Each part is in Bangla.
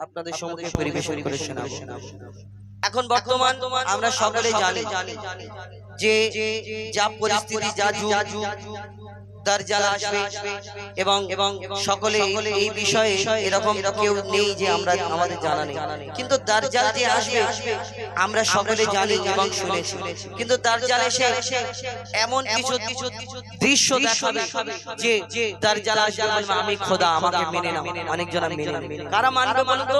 আপনাদের সম্মুখে পরিবেশন করে শোনাবো। এখন বর্তমান আমরা সকলে জানি যে যা পরিস্থিতি যা যুগ দার্জাল আসবে এবং এবং সকলে এই বিষয়ে এরকম কেউ নেই যে আমরা আমাদের জানা নেই। কিন্তু দার্জাল যে আসবে আমরা সকলে জানি এবং শুনেছি। কিন্তু দার্জাল এসে এমন কিছু কিছু দৃশ্য দেখাবে যে দার্জাল আসবে বলবে আমি খোদা আমাকে মেনে নাও। অনেকজন মেনে কারা মানবে মানতো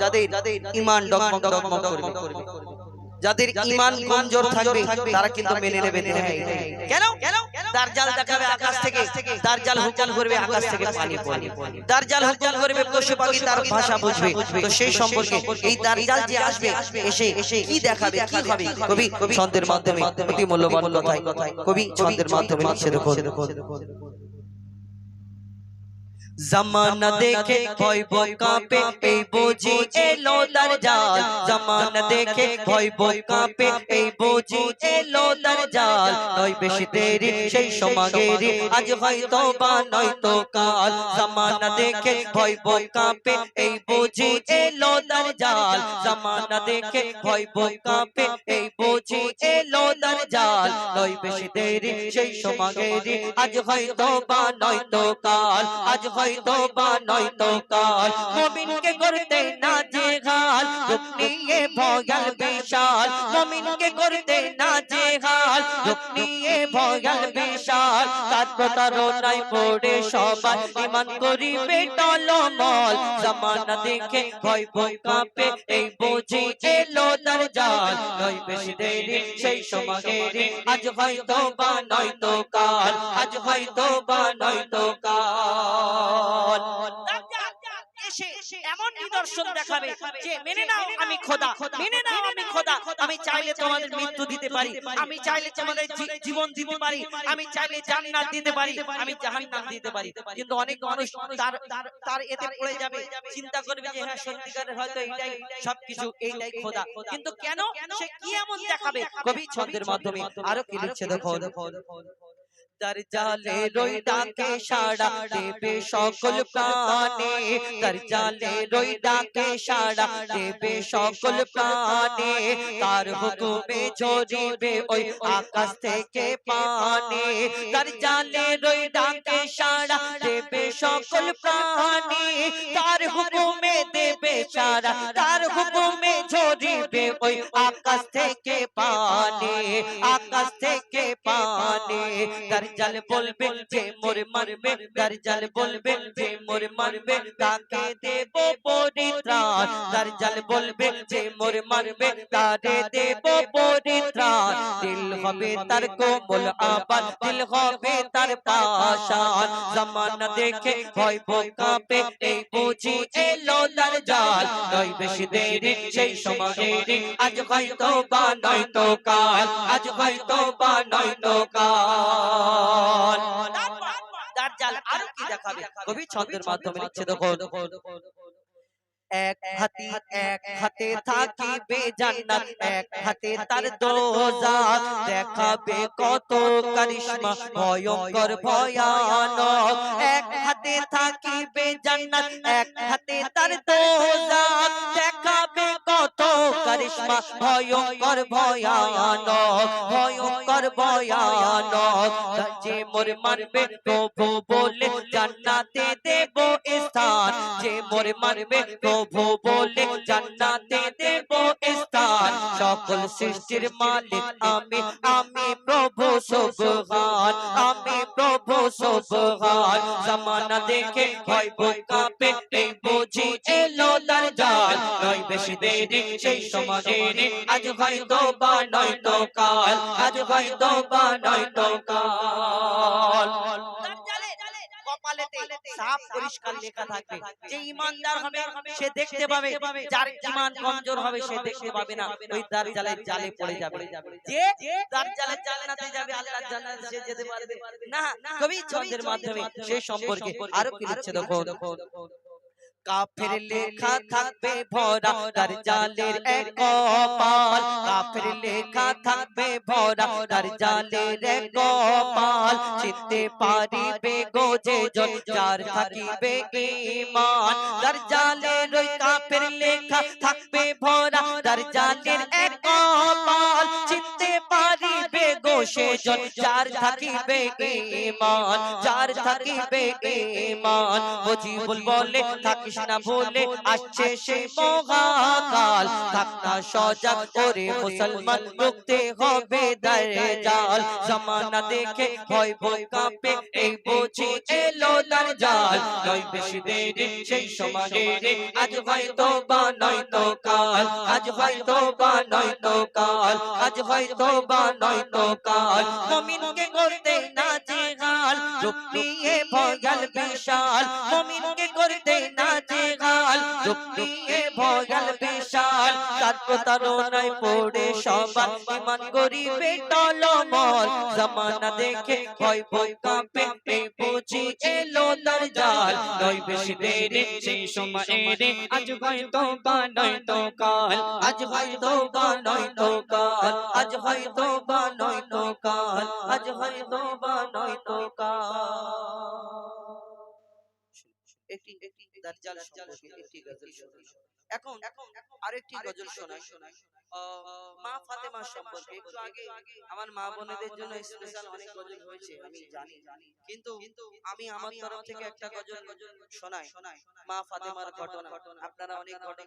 যাদের ইমান ডগমগ ডগমগ করবে। যাদের ইমান কমজোর থাকবে তারা কিন্তু মেনে নেবে। কেন? তার জাল দেখাবে আকাশ থেকে তার জাল হুকুম করবে আকাশ থেকে পানি তার জাল করবে পশু পাখি তার ভাষা বুঝবে। তো সেই সম্পর্কে এই তার জাল যে আসবে এসে এসে কি দেখাবে কি হবে কবি ছন্দের মাধ্যমে অতি মূল্যবান কথাই। কবি ছন্দের মাধ্যমে লিখছে দেখো জামানা দেখে ভয় ভয় কাঁপে এই বুঝি এলো তার জাল জামানা দেখে ভয় ভয় কাঁপে এই বুঝি এলো তার জাল নয় বেশি দেরি সেই সমাগেরি আজ হয়তো বা নয়তো কাল জামানা দেখে ভয় ভয় কাঁপে এই বুঝি এলো তার জাল জামানা দেখে ভয় ভয় কাঁপে এই বুঝি এলো তার জাল নয় বেশি দেরি সেই সমাগেরি আজ হয়তো বা নয়তো কাল আজ হয়তো বা নয়তো কাল মুমিনকে করতে না যে ঘাল রূপ নিয়ে ভয়াল বিশাল। মুমিনকে করতে না যে ঘাল রূপ নিয়ে ভয়াল বিশাল। তার প্রতারণায় পড়ে সবাই। ইমান করিবে টলমল, জামানা দেখে ভয় ভয় কাঁপে। এই বুঝি এলো তার জাল। নয় বেশি দেরি, সেই সমাগেরি আজ হয়তো বা নয়তো কাল, আজ হয়তো বা নয়তো কাল। এসে এমন নিদর্শন দেখাবে যে মেনে নাও আমি খোদা মেনে নাও আমি খোদা আমি চাইলে তোমাদের মৃত্যু দিতে পারি আমি চাইলে তোমাদের জীবন দিতে পারি আমি চাইলে জান্নাত দিতে পারি আমি জাহান্নাম দিতে পারি কিন্তু অনেক মানুষ তার এতে পড়ে যাবে চিন্তা করবে যে হ্যাঁ সত্যিকারের হয়তো এইটাই সবকিছু এইটাই খোদা। কিন্তু কেন সে কি এমন দেখাবে? কবি ছন্দের মাধ্যমে। আরও কি লিখছে? দেখো। তার জালে রই ডাকে সাড়া দেবে সকল প্রাণে তার জালে রই ডাকে সাড়া দেবে সকল প্রাণে তার হুকুমে ঝরিবে ওই আকাশ থেকে পানে তার জালে রই ডাকে সাড়া দেবে সকল প্রাণে তার হুকুমে দেবে সাড়া তার হুকুমে ঝরিবে ওই আকাশ থেকে পানে আকাশ থেকে পানে দরজাল বলবে যে মোর মারবে দরজাল বলবে যে মোর মারবে তাকে দেব পরিত্রাণ। দরজাল বলবে যে মোর মারবে তারে দেব পরিত্রাণ। দিল হবে তার কোমল আবার দিল হবে তার পাশান জামানা দেখে ভয় ভয় কাঁপে, এই বুঝি এলো দরজাল নয় বেশি দেরি, সেই সমাগেরি আজ হয়তো বা নয়তো কাল, আজ হয়তো বা নয়তো কাল। দাজ্জাল আরও কি দেখাবে? কবি ছন্দের মাধ্যমে লিখছে দেখো এক হাতি এক হাতে থাকিবে জান্নাত এক হাতে তার দোজাখ দেখাবে কত কারিশমা ভয়ঙ্কর ভয়ানক। এক হাতে থাকিবে জান্নাত এক হাতে তার দোজাখ দেখাবে কত কারিশমা ভয়ঙ্কর ভয়ানক। ভয়ঙ্কর ভয়ানক যে মোর মারবে প্রভু বলে জান্নাতে দেব স্থান। যে মোর মারবে প্রভু বলে জান্নাতে দেব স্থান। সকল সৃষ্টির মালিক আমি আমি প্রভু সুবহান আমি প্রভু সুবহান জামানা দেখে ভয় কাঁপে, এই বুঝি এলো তার নয় বেশি দেরি, সেই সমাজেরি আজ হয়তো বা নয়তো কাল, আজ হয়তো বা নয়তো কাল। দাজ্জালে পরিষ্কার লেখা থাকবে। যে ইমানদার হবে সে দেখতে পাবে। যার ইমান কমজোর হবে সে দেখতে পাবে না। ওই দাজ্জালের জালে পড়ে যাবে। যে দাজ্জালের জান্নাতে যাবে আল্লাহর জান্নাতে সে যেতে পারবে। না কবি ছন্দের মাধ্যমে সেই সম্পর্কে আরও কি লিখছে দেখো কাফের লেখা থাকবে ভরা তার জালের এক কপাল। কাফের লেখা থাকবে ভরা তার জালের এক কপাল। চিনতে পারিবে গোজে জন যার থাকিবে ঈমান। তার জালের ওই কাফের লেখা থাকবে ভরা তার জালের এক কপাল। চিনতে পারিবে গো সে যার থাকিবে ঈমান যার থাকিবে ঈমান বুঝিবুল বলে থাকিস না ভুলে আসছে সে মহাকাল। থাক না সজাগ করে মুসলমান রুখতে হবে দাজ্জাল জামানা দেখে ভয় ভয় কাঁপে এই বুঝি এলো তার জাল। নয় বেশি দেরি সেই সময় রে। আজ হয়তো বা নয়তো কাল। আজ হয়তো বা নয়তো কাল। আজ হয়তো বা নয়তো কাল মুমিনকে করতে না জেহাল রূপ নিয়ে ভয়াল বিশাল। মুমিনকে করতে না জেহাল রূপ নিয়ে ভয়াল বিশাল। তার প্রতারণায় পড়ে সবার ইমান করিবে টলমল। জামানা দেখে ভয় ভয় কাঁপে বুঝি এলো তার জাল। নয় বেশি দেরি, সেই সময় রে আজ হয়তো বা নয়তো কাল। আজ হয়তো বা নয়তো দাজ্জাল সম্পর্কে একটি গজল শোনাই এখন এখন আরেকটি গজল শোনাই। শোনাই। মা ফাতেমা সম্পর্কে একটু আগে আমার মা বোনেদের জন্য স্পেশাল অনেক গজল হয়েছে আমি জানি। কিন্তু আমি আমার তরফ থেকে একটা গজল শোনাই। মা ফাতেমার ঘটনা। আপনারা অনেক অনেক